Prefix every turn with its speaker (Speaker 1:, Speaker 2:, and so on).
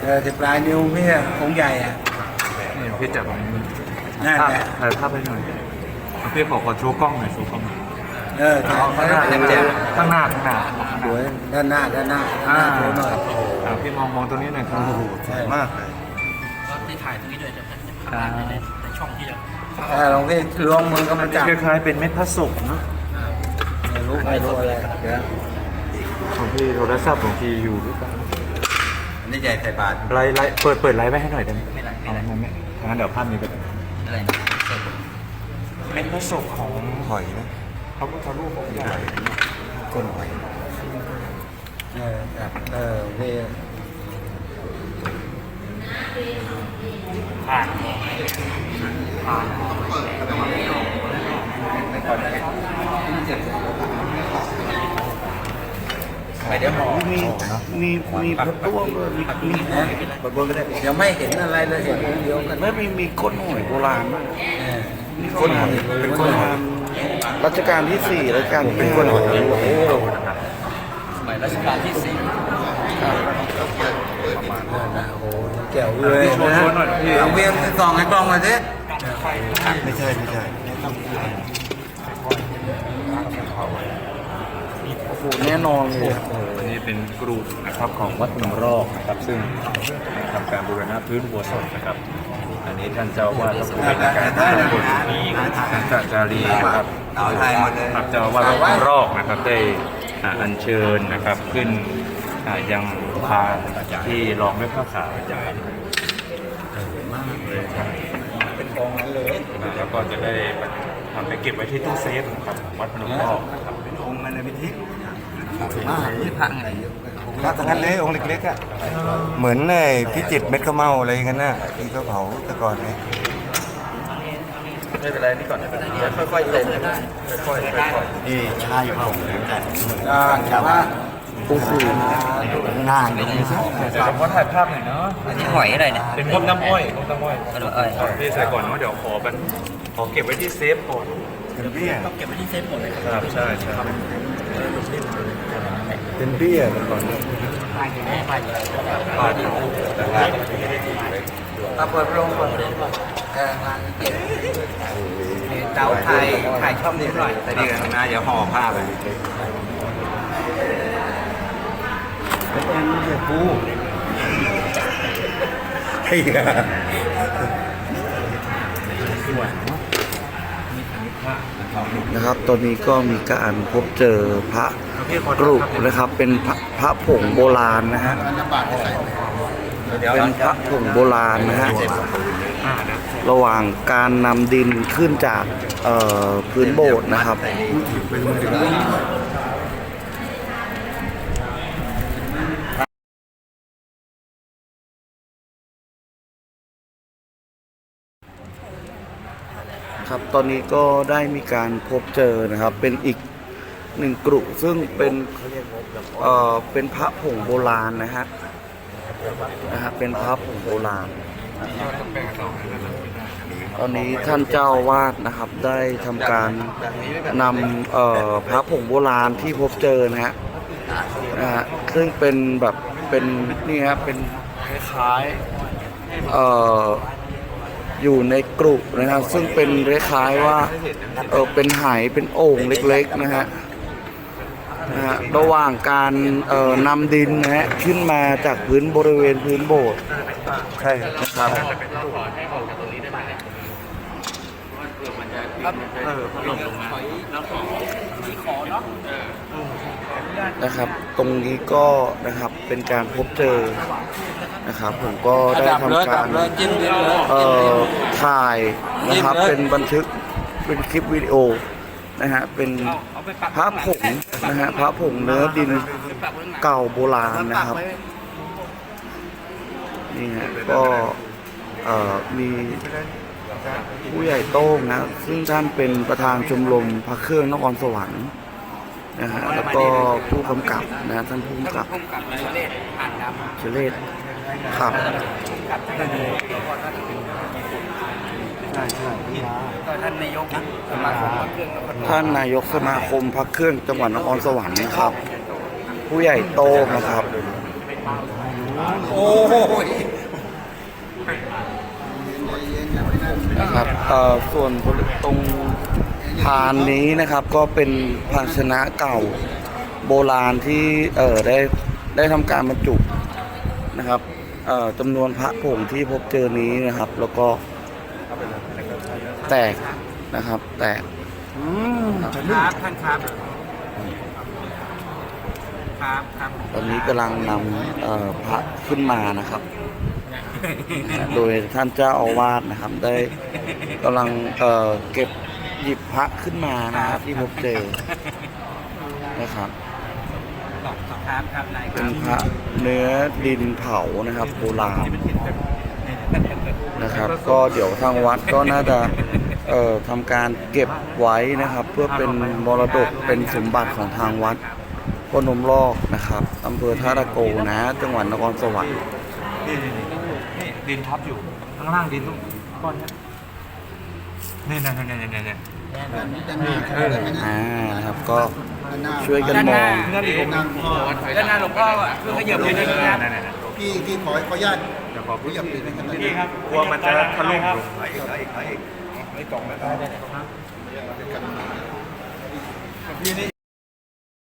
Speaker 1: เจอที่ปลายนิ้วพี่อะองค์ใหญ่อะ
Speaker 2: นี่พี่จับตรงนี้
Speaker 1: นั่าแหละ
Speaker 2: ถ่ายภาพให้หน่อยพี่ขอขอโชว์กล้องหน่อยโชว์กล้องหน่อย
Speaker 1: เออ
Speaker 2: ข้างหน้า
Speaker 1: ต็ม
Speaker 2: ข้างหน้าข้างหน้า
Speaker 1: สวยด้านหน้าด้านหน้าด้านหน้าสวยหน่อย
Speaker 2: พี่มองมองตรงนี้หน่อยครับ
Speaker 1: ใช่มากเลย
Speaker 3: ก็ได้ถ่ายตรงนี้ด้วยนะครับในในในช่องที่จะ
Speaker 1: ถ้าลวงพี่ล้วงมือก็มาจับ
Speaker 2: คล้ายๆเป็นเม็ดพระศุกร์เนอะ
Speaker 1: รู้ไม่รู้อะไรเดี๋ยว
Speaker 2: ของพี่โทรศัพท์ของพี่อยู่หรือเปล่า
Speaker 1: อันนี้ใหญ่ใส่บาท
Speaker 2: ไลฟ์ไลฟ์เปิดเปิดไลฟ์ไว้ให้หน่อยได้ไหมไม่ไลฟ์ไม่ไลฟ์งั้นงั้นเดี๋ยวภาพนี้ก็ได้
Speaker 3: อะไรนะ
Speaker 2: เม็ดพระศุกร์ของหอยนะพระพุทธรูปองค์ใหญ่
Speaker 1: ก้นหอยเออครับเออพี่
Speaker 3: ผ่านผ่าน
Speaker 1: ไปเดี๋ยวหมอ
Speaker 4: มีมีมีพระต้วงด้วยมีมี
Speaker 1: นะบนบนก็ได้เดี๋ยวไม่เห็นอะไรเลยเห็นเดียวกัน
Speaker 4: แล้วมีมีก้นหอยโบราณด้วย
Speaker 1: เออ
Speaker 4: มีก้นหอยเป็นก้นหอยรัชกาลที่สี่รัชกาลที่ห้า
Speaker 3: สมัยรัชกาลที่สี่
Speaker 1: นั่นนะโอ้โหแก้วเลยนะเอาเวียนสองให้กล้องมาสิ
Speaker 4: ไม่ใช่ไม่ใช่โอ้โหแน่นอนเลยอะ
Speaker 2: อันนี้เป็นกรุนะครับของวัดหนองรอกนะครับ ซึ่งทำการบูรณะพื้นอุโบสถนะครับ อันนี้ท่านเจ้าอาวาดพระครูเป็นการท่านบทท่านจัจารีนะครับ
Speaker 1: เอาไทยหมดเลย
Speaker 2: ครับเจ้าอาวาดวัดหนองรอกนะครับได้อ่าอัญเชิญนะครับขึ้นอ่ายังพานที่รองด้วยผ้าขาวอาจารย์มากเลยครับ
Speaker 1: เป็นกองนั้นเลย
Speaker 2: แล้วก็จะได้ทำไปเก็บไว้ที่ตู้เซฟนะครับของวัดพนมรอกนะครับ
Speaker 1: เป็นองค์มันในพิธี
Speaker 3: นี่พระไง
Speaker 5: พระทั้งนั้นเลยองค์เล็กๆอะเหมือนไอ้พิจิตรเม็ดข้าวเมาอะไรกันน่ะที่เขาเผาแต่ก่อนเนี่ย
Speaker 2: ไม่เป็นไรนี่ก่อนไม่เป็นไร
Speaker 3: ค่อยๆเต็มได้
Speaker 2: ค่อยๆค่อย
Speaker 5: นี่ใช่เผาเหมือนกัน
Speaker 1: อ่าแต่ว่า
Speaker 4: โอ้โห
Speaker 5: หน้าอย่างนี้
Speaker 2: ๆเดี๋ยวผมขอถ่ายภาพหน่อยเนาะ
Speaker 3: อันนี้หอยอะไรเนี่ย
Speaker 2: เป็นพวกน้ำอ้อยพวกน้ำอ้อย
Speaker 3: กระดูกอ้อย
Speaker 2: ขอพี่ใส่ก่อนเนาะเดี๋ยวขอเป็นขอเก็บไว้ที่เซฟก่อน
Speaker 5: เป็นเบี้ย
Speaker 3: ต้องเก็บไว้ที่เซฟหมดเลย
Speaker 2: ครับใช่ใช่
Speaker 5: เป็นเบี้ยแต่ก่อน
Speaker 2: ผ่าน
Speaker 1: เอาเปิดลงก่อนเออมาเก็บเตาถ่ายถ่ายช่องนี้หน่อยแต่นี่กันนะเดี๋ยวห่อผ้าไป
Speaker 5: เป็นแอนเบี้ยปูไอ้ห่า
Speaker 4: นะครับ ตอนนี้ก็มีการพบเจอพระกรุนะครับ เป็นพระพระผงโบราณนะฮะเป็นพระผงโบราณนะฮะระหว่างการนำดินขึ้นจากเอ่อพื้นโบสถ์นะครับ ครับตอนนี้ก็ได้มีการพบเจอนะครับ เป็นอีกหนึ่งกลุ่มซึ่งเป็นเอ่อเป็นพระผงโบราณนะฮะนะฮะเป็นพระผงโบราณ ตอนนี้ท่านเจ้าวาดนะครับได้ทำการนำเอ่อพระผงโบราณที่พบเจอนะฮะนะฮะซึ่งเป็นแบบเป็นนี่ฮะเป็นคล้ายๆเอ่อ อยู่ในกรุนะครับ ซึ่งเป็นคล้ายๆว่าเออเป็นไหายเป็นโอ่งเล็กๆนะฮะนะฮะระหว่างการเอ่อนำดินนะฮะขึ้นมาจากพื้นบริเวณพื้นโบสถ์
Speaker 5: ใช่
Speaker 4: นะครับ
Speaker 2: เออพัดลมลงมา
Speaker 4: นะครับ ตรงนี้ก็นะครับเป็นการพบเจอนะครับ ผมก็ได้ทำการ
Speaker 1: เลยจิ้มดินเลย
Speaker 4: เอ่อถ่ายนะครับเป็นบันทึกเป็นคลิปวิดีโอนะฮะเป็นพระผงนะฮะพระผงเนื้อดินเก่าโบราณนะครับนี่ฮะก็เอ่อมีผู้ใหญ่โต้งนะ ซึ่งท่านเป็นประธานชมรมพระเครื่องนครสวรรค์ นะฮะแล้วก็ผู้กำกับนะท่านผู้กำกับ
Speaker 3: พุ่มกับเชเลศผ่านด
Speaker 4: เชเลศครับ
Speaker 5: ใช่ใช่
Speaker 1: ก็ท่านนายกสมาคมพระเครื่องนคร
Speaker 4: ท่านนายกสมาคมพักเครื่องจังหวัดนครสวรรค์นะครับ ผู้ใหญ่โตนะครับ
Speaker 1: โอ้ย
Speaker 4: นะครับเอ่อส่วนตรง พานนี้นะครับก็เป็นภาชนะเก่าโบราณที่เอ่อได้ได้ทำการบรรจุนะครับเอ่อจำนวนพระผงที่พบเจอนี้นะครับ แล้วก็แตกนะครับ แตก
Speaker 1: ครับท่านครับ ครับครับ
Speaker 4: ตอนนี้กำลังนำเอ่อพระขึ้นมานะครับ โดยท่านเจ้าอาวาสนะครับ ได้กำลังเอ่อเก็บ หยิบพระขึ้นมานะครับที่พบเจอนะครับ
Speaker 1: ครับครับนายค
Speaker 4: เป็
Speaker 1: รั
Speaker 4: น
Speaker 1: บ
Speaker 4: พระเนื้อดินเผานะครับโบราณ นะครับก็เดี๋ยวทางวัดก็น่าจะเอ่อทำการเก็บไว้นะครับ เพื่อเป็นมรดกเป็นสมบัติของทางวัดพนมลอกนะครับอำเภอท่าตะโกนะ จังหวัดนครสวรรค์
Speaker 2: นี่นี่นี่นี่ดินทับอยู่ข้างล่างดินลูกก้อนเนี้ยนี่นะนี่นี่นี่นี่
Speaker 4: อ่านะครับก็ช่วยกันมอง
Speaker 2: นั่นอีกองค์หนึ่ง
Speaker 1: ด้านหน้าหลวงพ่ออะเพื่อขยับเลยนะค
Speaker 2: นั่
Speaker 1: รับ
Speaker 2: นนั่นนั่น
Speaker 5: พี่พี่ขอขออนุญาต
Speaker 2: เดี๋ยวขอพูด
Speaker 5: ขยับเลยนะครับ
Speaker 2: พี่ครับกลัวมันจะทะลุลง
Speaker 5: ไม่ตรงแล้ว